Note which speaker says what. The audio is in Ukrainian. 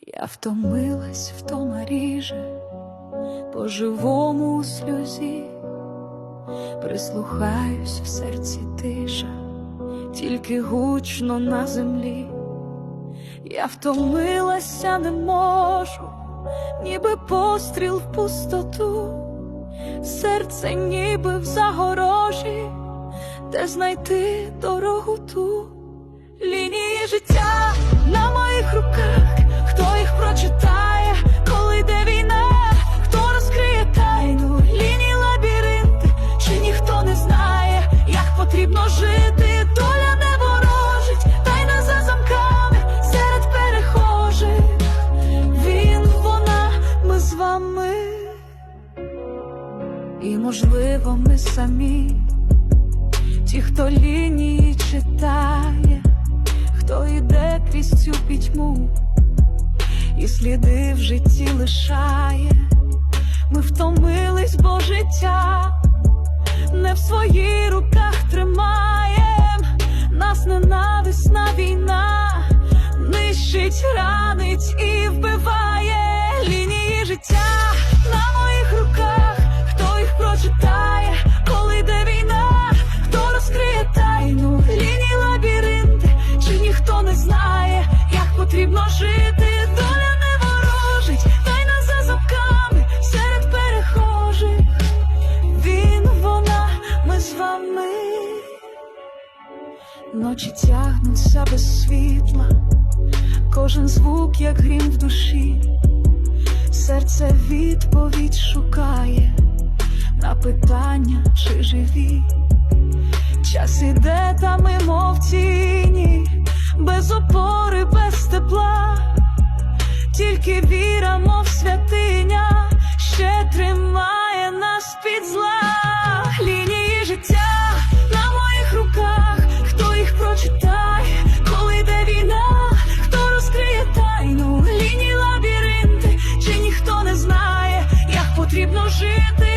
Speaker 1: Я втомилась, втома ріже, по живому у сльозі, прислухаюсь в серці тиша, тільки гучно на землі. Я втомилася, не можу, ніби постріл в пустоту, серце ніби в загорожі, де знайти дорогу ту. Лінії життя на моїх руках, вами, і можливо, ми самі, ті, хто лінії читає хто йде крізь цю пітьму. І сліди в житті лишає. Ми втомились, бо життя не в своїх руках тримаєм, нас ненависна війна, нищить, ранить і вбиває життя на моїх руках, хто їх прочитає, коли йде війна, хто розкриє тайну лінії лабіринти, чи ніхто не знає, як потрібно жити, доля не ворожить, тайна за замками серед перехожих. Він, вона, ми з вами. Ночі тягнуться без світла, кожен звук, як грім в душі, серце відповідь шукає на питання, чи живі. Час іде та ми мов тіні, без опори, без тепла, тільки віра, мов святий. потрібно жити.